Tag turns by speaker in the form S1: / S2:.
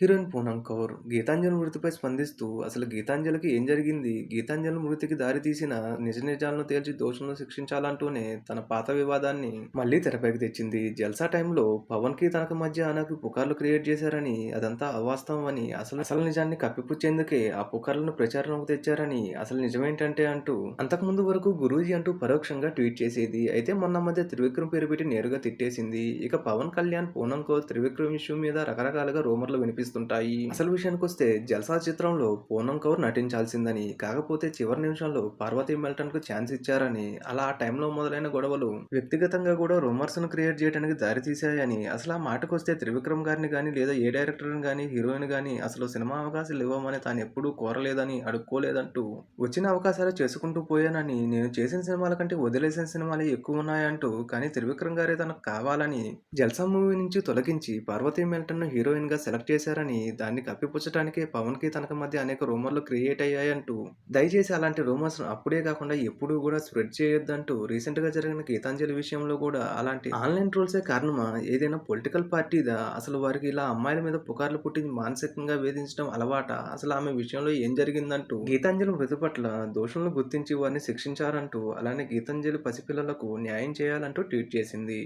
S1: Heroine Poonam Kaur Gitanjali మృతిపై స్పందిస్తూ అసలు గీతాంజలికి ఏం జరిగింది? గీతాంజలి మృతికి దారితీసిన నిజ నిజాలను తేల్చి దోషులను శిక్షించాలంటూనే తన పాత వివాదాన్ని మళ్ళీ తెరపైకి తెచ్చింది. 'జల్సా' టైంలో పవన్‌కి తనకు మధ్య నాకు పుకార్లు క్రియేట్ చేశారని, అదంతా అవాస్తవం అని, అసలు అసలు నిజాన్ని కప్పిపుచ్చేందుకే ఆ పుకార్లను ప్రచారంలోకి తెచ్చారని, అసలు నిజమేంటంటే అంటూ అంతకుముందు వరకు గురూజీ అంటూ పరోక్షంగా ట్వీట్ చేసేది. అయితే మొన్న మధ్య త్రివిక్రమ్ పేరు పెట్టి నేరుగా తిట్టేసింది. ఇక పవన్ కళ్యాణ్, పూనమ్ కౌర్ త్రివిక్రమ్ ఇష్యూ మీద రకరకాలుగా రూమర్లు వినిపి కనిపిస్తుంటాయి. అసలు విషయానికొస్తే 'జల్సా' చిత్రంలో పూనం కౌర్ నటించాల్సిందని, కాకపోతే చివరి నిమిషంలో పార్వతీ మెల్టన్‌కు ఛాన్స్ ఇచ్చారని, అలా ఆ టైంలో మొదలైన గొడవలు వ్యక్తిగతంగా కూడా రూమర్స్‌ను క్రియేట్ చేయడానికి దారితీశాయని, అసలు ఆ మాటకొస్తే త్రివిక్రమ్ గారిని కానీ లేదా ఏ డైరెక్టర్‌ని గానీ, హీరోయిన్ గానీ అసలు సినిమా అవకాశాలు ఇవ్వమని తానెప్పుడూ కోరలేదని, అడుక్కోలేదంటూ, వచ్చిన అవకాశాలు చేసుకుంటూ పోయానని, నేను చేసిన సినిమాల కంటే వదిలేసిన సినిమాలే ఎక్కువున్నాయంటూ, కానీ త్రివిక్రమ్ గారే తనకు కావాలని 'జల్సా' మూవీ నుంచి తొలగించి పార్వతీ మెల్టన్‌ను హీరోయిన్‌గా సెలెక్ట్ చేశారని, దాన్ని కప్పిపుచ్చటానికే పవన్‌కి తనకు మధ్య అనేక రూమర్లు క్రియేట్ అయ్యాయంటూ, దయచేసి అలాంటి రూమర్స్ అప్పుడే కాకుండా ఎప్పుడూ కూడా స్ప్రెడ్ చేయొద్దంటూ రీసెంట్‌గా జరిగిన గీతాంజలి విషయంలో కూడా అలాంటి ఆన్‌లైన్ ట్రోల్సే కారణమా? ఏదైనా పొలిటికల్ పార్టీదా? అసలు వారికి ఇలా అమ్మాయిల మీద పుకార్లు పుట్టించి మానసికంగా వేధించడం అలవాట అసలు ఆమె విషయంలో ఏం జరిగిందంటూ గీతాంజలి మృతి పట్ల దోషులను గుర్తించి వారిని శిక్షించారంటూ, అలానే గీతాంజలి పసిపిల్లలకు న్యాయం చేయాలంటూ ట్వీట్ చేసింది.